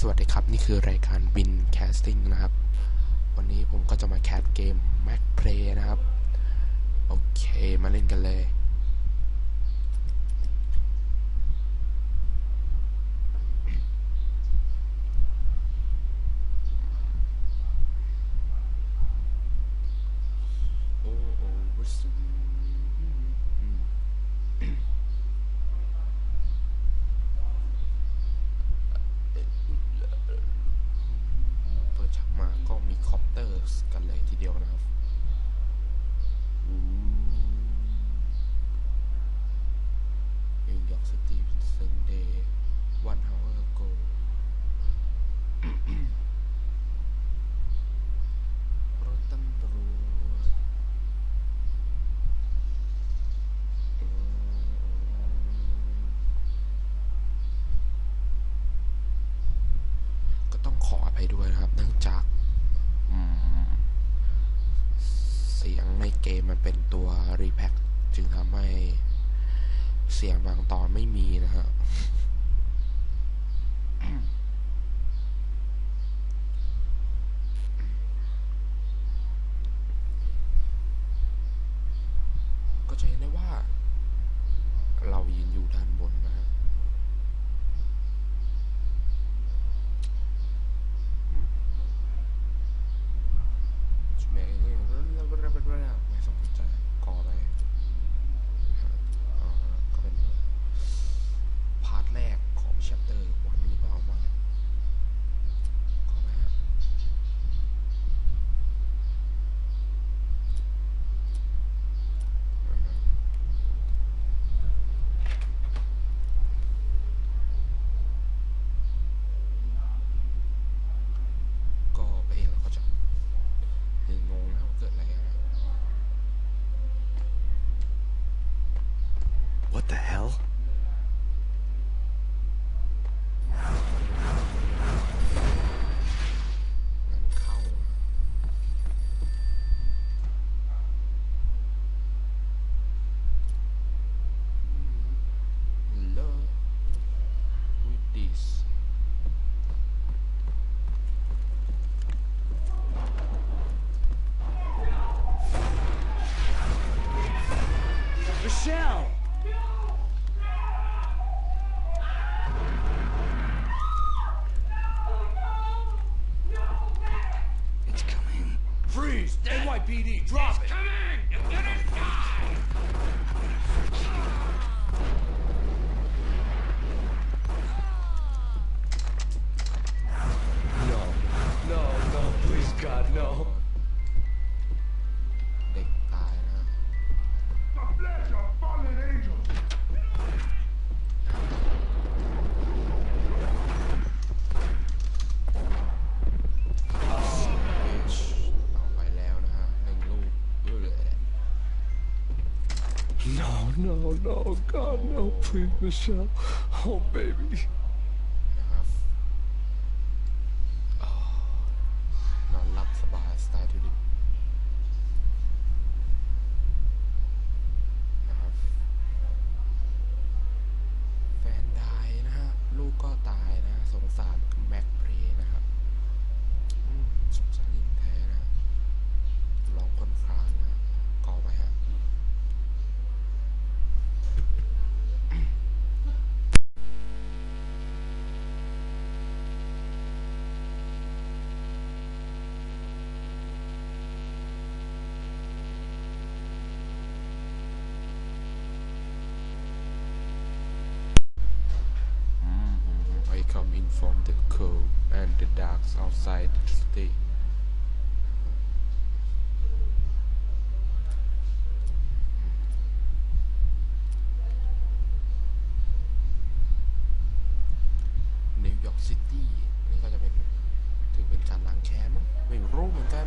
สวัสดีครับ นี่คือรายการบินแคสติ้งนะครับ วันนี้ผมก็จะมาแคสเกมแม็กเพลนะครับ โอเค มาเล่นกันเลย ไปด้วยนะครับ เนื่องจากเสียงในเกมมันเป็นตัวรีแพคจึงทำให้เสียงบางตอนไม่มีนะครับ Please, Michelle. Oh, baby. รู้เหมือนกัน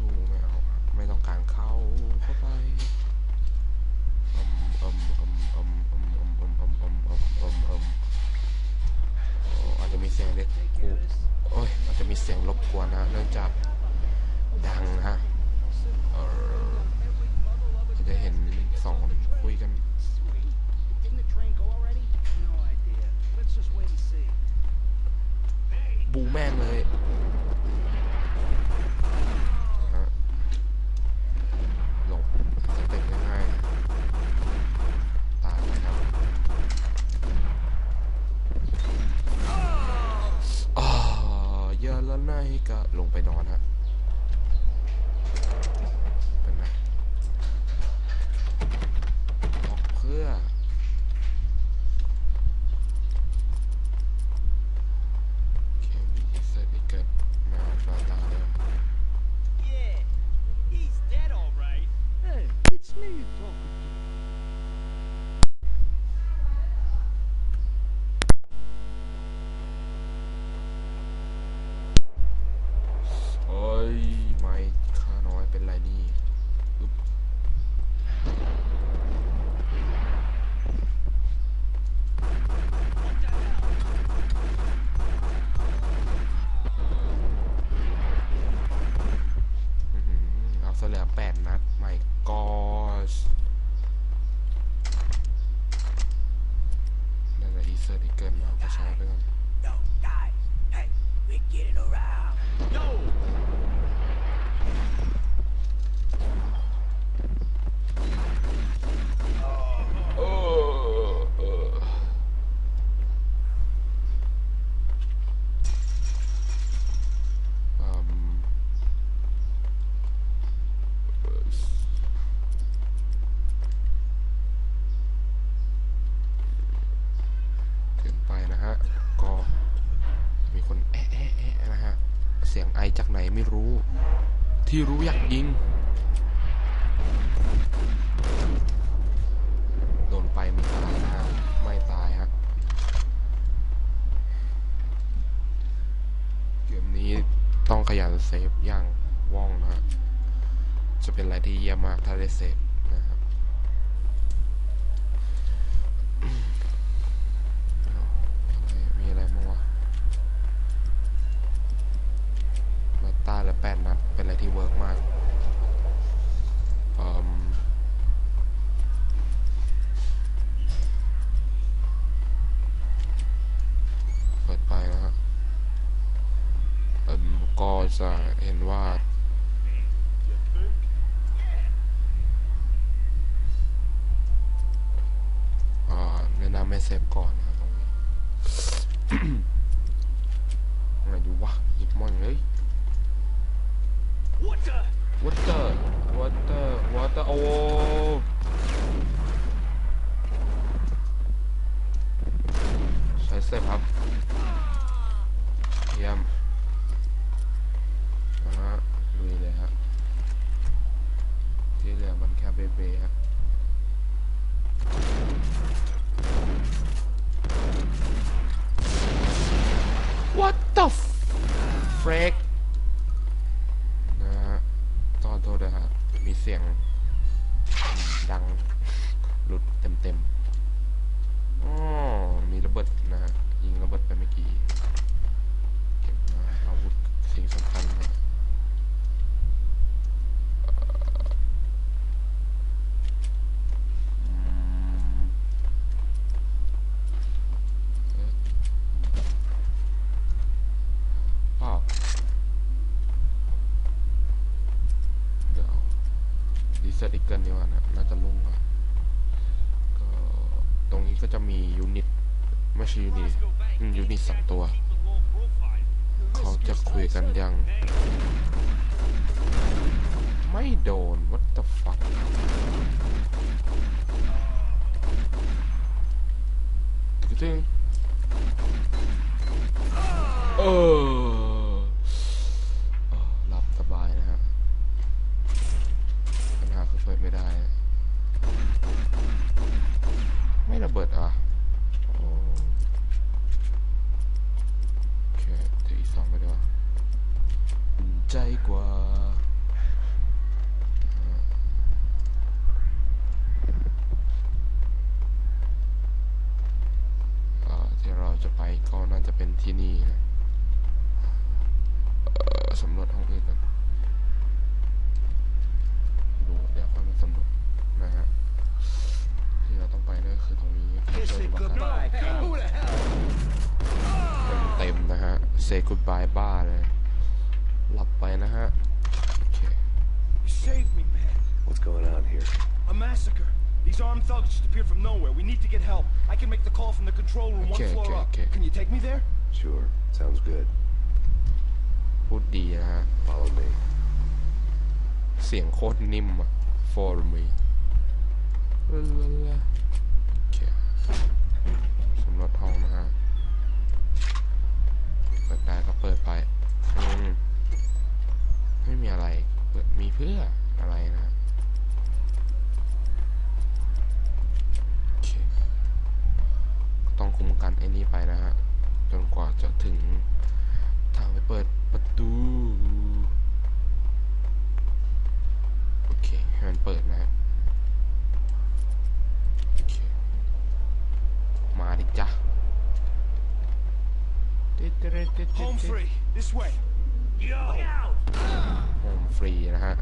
ชูไม่เอาครับไม่ต้องการเข้าเข้าไปอืมอืมอืมอืมอืมอืมอืมอืมอืมอืมอืมอืมอาจจะมีเสียงเล็กกูโอ้ยอาจจะมีเสียงรบกวนนะเนื่องจากดังนะฮะเอออาจจะเห็นสองคนคุยกันบูแม่งเลย แปดนัดไม่กอสนั่นแหละอีเซอร์อีเกิลเอาไปใช้ไปก่อน Yo, guys, hey, we're getting around. Yo! เออเอออืมเอ่อถึงไปนะฮะ ก็มีคนแอะแอะแอะนะฮะ เสียงไอจาก ไม่รู้ ที่รู้อยากยิง โดนไปมีตายนะไม่ตายฮะ เกมนี้ต้องขยันเซฟอย่างว่องนะฮะ จะเป็นอะไรที่เยี่ยมมากถ้าได้เซฟ มาต้าและแปดนัด เป็นอะไรที่เวิร์กมากเปิดไปนะฮะก็จะเห็นว่าแนะนำให้เซฟก่อนนะครับตรงนี้อะไรอยู่วะหยิบมันเลย What the? What the? What the? What the? Oh! Scheiß der ab. Ja. นะฮะลุยเลยฮะที่เหลือมันแค่เบเบฮะวั What the frick? ชยูนิยูนิสองตัว เขาจะคุยกันยัง ไม่โดน what the fuck ตึงเออเออหลับสบายนะฮะปัญหาคือเปิดไม่ได้ ไม่ระเบิดเหรอะโอ้โอเคเดี๋ยวอีกสองไปดีกว่าอุ่นใจกว่า เอ่อที่เราจะไป ก็น่าจะเป็นที่นี่นะเอ่อสำรวจห้องอื่นกันดูเดี๋ยวค่อยมาสำรวจนะฮะที่เราต้องไปนั่นก็คือตรงนี้ Kiss เจอ it บัคคั goodbye, pal. Who the hell? เต็มๆนะฮะ say goodbye บ้าเลยหลับไปนะฮะโอเค You saved me, man. What's going on here? A massacre. These armed thugs just appeared from nowhere. We need to get help. I can make the call from the control room Okay, one floor okay, up. okay. Can you take me there? Sure. Sounds good. พูดดีนะฮะ Follow me. เสียงโคตรนิ่มอะ for me ลาลาลาโอเคสำรวจห้องนะฮะ เปิดได้ก็เปิดไป อืม ไม่มีอะไร เปิดมีเพื่ออะไรนะ ไอ้นี่ไปนะฮะ จนกว่าจะถึงทางไปเปิดประตู โอเคให้มันเปิดนะฮะโอเคมาดิจ้ะ Home free. This way. Yo! โฮมฟรีนะฮะ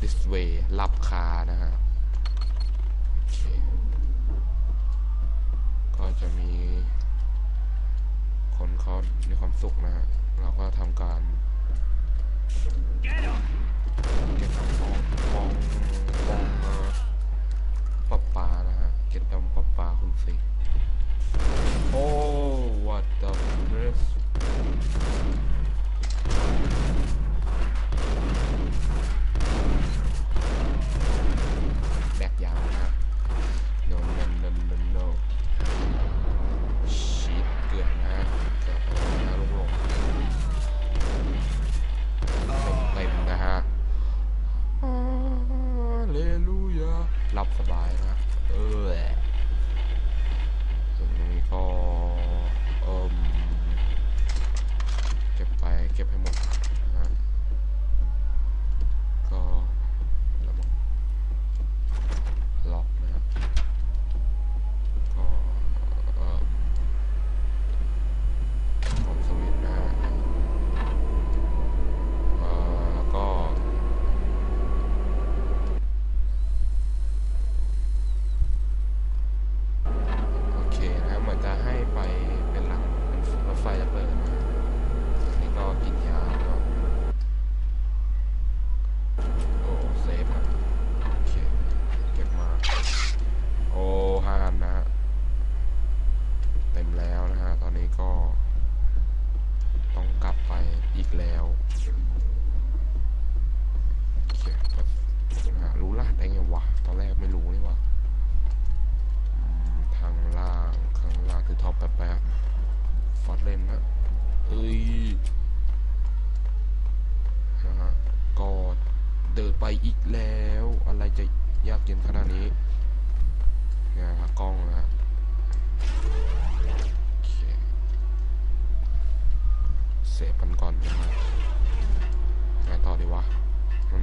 this way หลับคานะฮะ โอเค ก็จะมี คนเขามีความ สุขนะฮะเราก็ทำการเก็บของปองปองปองเอ่อปะปานะฮะเก็บดำปะปาคุณสิโอ้ what the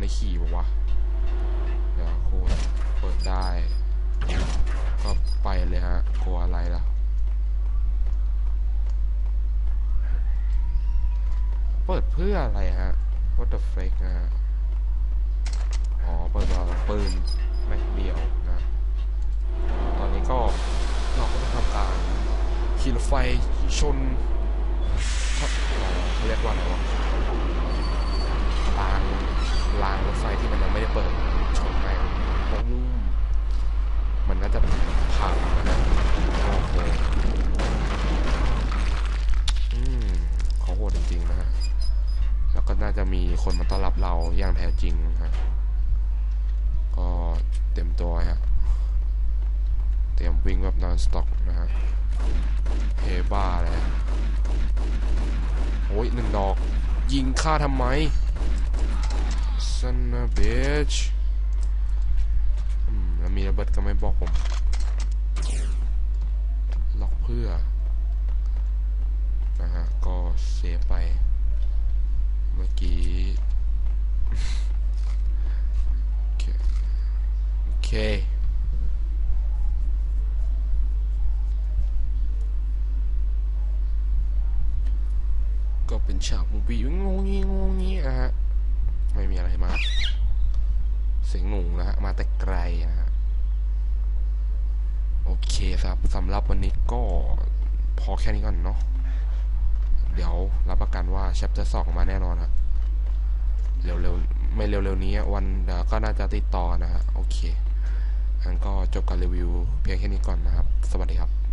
ไม่ขี่ปะวะ เดี๋ยวครูเปิดได้ ก็ไปเลยฮะกลัวอะไรล่ะ เปิดเพื่ออะไรฮะ what the fuck นะฮะอ๋อ เปิดมาปืนแม็กเดียวนะ ตอนนี้ก็เราก็จะทำการขี่รถไฟชนเขาเรียกว่าอะไรวะราง รางรถไฟที่มันยังไม่ได้เปิดชนไปปุ้มมันก็จะพังนะฮะโอ้โหอืมเขาโหดจริงๆนะฮะแล้วก็น่าจะมีคนมาต้อนรับเราอย่างแท้จริงนะฮะก็เต็มตัวฮะเตรียมวิ่งแบบนอนสต็อกนะฮะเฮบ้าเลยโอ้ยหนึ่งดอก ยิงฆ่าทำไม son of a bitch อืมแล้วมีระเบิดก็ไม่บอกผม ล็อกเพื่อ นะฮะ ก็เซฟไป เมื่อกี้ โอเคเคก็เป็นฉากมูบี้งงงี้งงงี้นะฮะ ไม่มีอะไรมากเสียงหนูนะฮะ มาแต่ไกลนะฮะ โอเคครับสำหรับวันนี้ก็พอแค่นี้ก่อนเนาะ เดี๋ยวรับประกันว่า chapter 2มาแน่นอนครับเร็วๆ ไม่เร็วๆนี้วันเดี๋ยวก็น่าจะติดต่อนะฮะ โอเคงั้นก็จบการรีวิวเพียงแค่นี้ก่อนนะครับ สวัสดีครับ